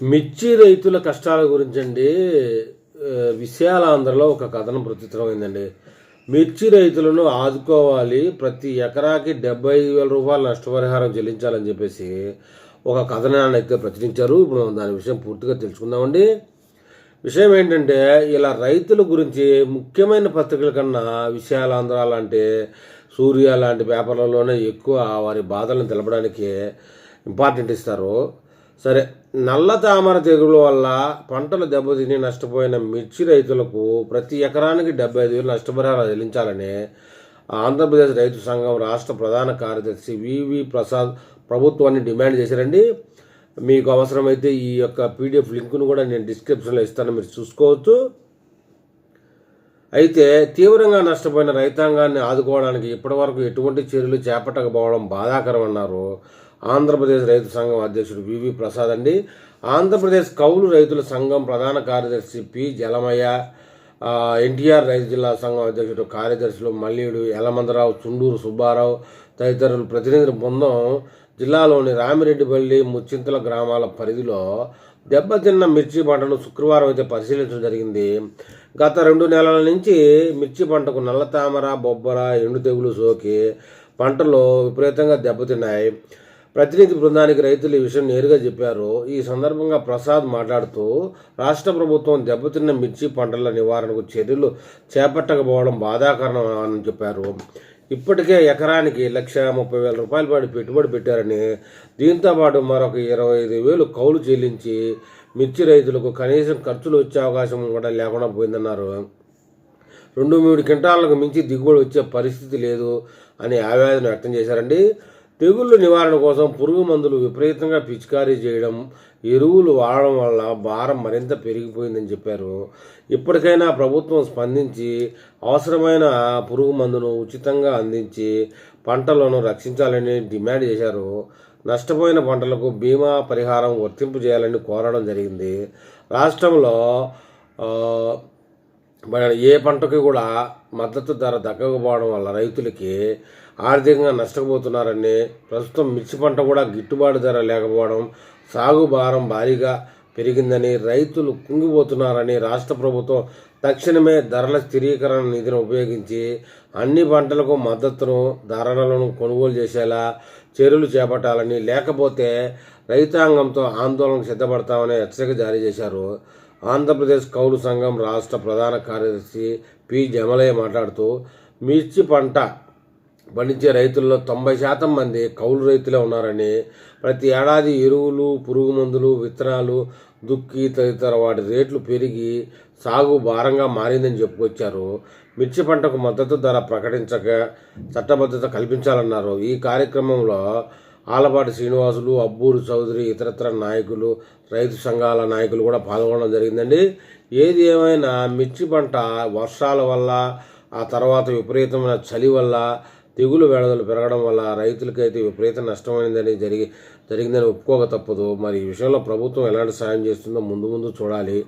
మిర్చి రైతుల కష్టాల గురించండి ఆ, విశాలాంధ్రలో ఒక కథనం ప్రచురితమైందండి మిర్చి రైతులను ఆదుకోవాలి ప్రతి ఎకరాకి డెబ్బై వేల రూపాయలు నష్టపరిహారం చెల్లించాలని చెప్పేసి ఒక కథనాన్ని అయితే ప్రచురించారు. ఇప్పుడు దాని విషయం పూర్తిగా తెలుసుకుందామండి. విషయం ఏంటంటే ఇలా రైతుల గురించి ముఖ్యమైన పత్రికల కన్నా విశాలాంధ్ర లాంటి సూర్య లాంటి పేపర్లలోనే ఎక్కువ వారి బాధలను తెలపడానికి ఇంపార్టెంట్ ఇస్తారు. సరే నల్ల తామర తెగుల వల్ల పంటలు దెబ్బతిని నష్టపోయిన మిర్చి రైతులకు ప్రతి ఎకరానికి డెబ్బై ఐదు వేలు నష్టపరిహారం చెల్లించాలని ఆంధ్రప్రదేశ్ రైతు సంఘం రాష్ట్ర ప్రధాన కార్యదర్శి వివి ప్రసాద్ ప్రభుత్వాన్ని డిమాండ్ చేశారండి. మీకు అవసరమైతే ఈ యొక్క పీడిఎఫ్ లింకును కూడా నేను డిస్క్రిప్షన్లో ఇస్తాను మీరు చూసుకోవచ్చు. అయితే తీవ్రంగా నష్టపోయిన రైతాంగాన్ని ఆదుకోవడానికి ఇప్పటివరకు ఎటువంటి చర్యలు చేపట్టకపోవడం బాధాకరం అన్నారు ఆంధ్రప్రదేశ్ రైతు సంఘం అధ్యక్షుడు వివి ప్రసాద్ అండి. ఆంధ్రప్రదేశ్ కౌలు రైతుల సంఘం ప్రధాన కార్యదర్శి పి జలమయ్య ఎన్టీఆర్ రైతు జిల్లా సంఘం అధ్యక్షుడు కార్యదర్శులు మల్లీడు యలమందరావు చుండూరు సుబ్బారావు తదితరులు ప్రతినిధుల బృందం జిల్లాలోని రామిరెడ్డిపల్లి ముచ్చింతల గ్రామాల పరిధిలో దెబ్బతిన్న మిర్చి పంటను శుక్రవారం అయితే పరిశీలించడం జరిగింది. గత రెండు నెలల నుంచి మిర్చి పంటకు నల్ల తామర బొబ్బర ఎండు తెగులు సోకి పంటలు విపరీతంగా దెబ్బతిన్నాయి. ప్రతినిధి బృందానికి రైతులు ఈ విషయం నేరుగా చెప్పారు. ఈ సందర్భంగా ప్రసాద్ మాట్లాడుతూ రాష్ట్ర ప్రభుత్వం దెబ్బతిన్న మిర్చి పంటల నివారణకు చర్యలు చేపట్టకపోవడం బాధాకరణం అని చెప్పారు. ఇప్పటికే ఎకరానికి లక్ష ముప్పై వేల రూపాయలు పాటు పెట్టుబడి పెట్టారని దీంతో పాటు మరొక ఇరవై ఐదు వేలు కౌలు చెల్లించి మిర్చి రైతులకు కనీసం ఖర్చులు వచ్చే అవకాశం కూడా లేకుండా పోయిందన్నారు. రెండు మూడు క్వింటాలకు మించి దిగుబడి వచ్చే పరిస్థితి లేదు అని ఆవేదన వ్యక్తం చేశారండి. తెగుళ్ళు నివారణ కోసం పురుగు మందులు విపరీతంగా పిచికారీ చేయడం ఎరువులు వాడడం వల్ల భారం మరింత పెరిగిపోయిందని చెప్పారు. ఇప్పటికైనా ప్రభుత్వం స్పందించి అవసరమైన పురుగు మందును ఉచితంగా అందించి పంటలను రక్షించాలని డిమాండ్ చేశారు. నష్టపోయిన పంటలకు బీమా పరిహారం వర్తింపు చేయాలని కోరడం జరిగింది. రాష్ట్రంలో ఏ పంటకి కూడా మద్దతు ధర దక్కకపోవడం వల్ల రైతులకి ఆర్థికంగా నష్టపోతున్నారని ప్రస్తుతం మిర్చి పంట కూడా గిట్టుబాటు ధర లేకపోవడం సాగు భారం భారీగా పెరిగిందని రైతులు కుంగిపోతున్నారని రాష్ట్ర ప్రభుత్వం తక్షణమే ధరల స్థిరీకరణ నిధిని ఉపయోగించి అన్ని పంటలకు మద్దతును ధరలను కొనుగోలు చేసేలా చర్యలు చేపట్టాలని లేకపోతే రైతాంగంతో ఆందోళనకు సిద్ధపడతామని హెచ్చరిక జారీ చేశారు. ఆంధ్రప్రదేశ్ కౌలు సంఘం రాష్ట్ర ప్రధాన కార్యదర్శి పి. జమలయ్య మాట్లాడుతూ మిర్చి పంట పండించే రైతుల్లో తొంభై శాతం మంది కౌలు రైతులే ఉన్నారని ప్రతి ఏడాది ఎరువులు పురుగు మందులు విత్తనాలు దుక్కి తదితర వాటి రేట్లు పెరిగి సాగు భారంగా మారిందని చెప్పుకొచ్చారు. మిర్చి పంటకు మద్దతు ధర ప్రకటించక చట్టబద్ధత కల్పించాలన్నారు. ఈ కార్యక్రమంలో ఆలపాటి శ్రీనివాసులు అబ్బూరు చౌదరి ఇతరత్ర నాయకులు రైతు సంఘాల నాయకులు కూడా పాల్గొనడం జరిగిందండి. ఏది ఏమైనా మిర్చి పంట వర్షాల వల్ల ఆ తర్వాత విపరీతమైన చలి వల్ల తెగులు వేడదలు పెరగడం వల్ల రైతులకైతే విపరీత నష్టమైందని జరిగి జరిగిందని ఒప్పుకోక తప్పదు. మరి ఈ విషయంలో ప్రభుత్వం ఎలాంటి సాయం చేస్తుందో ముందు ముందు చూడాలి.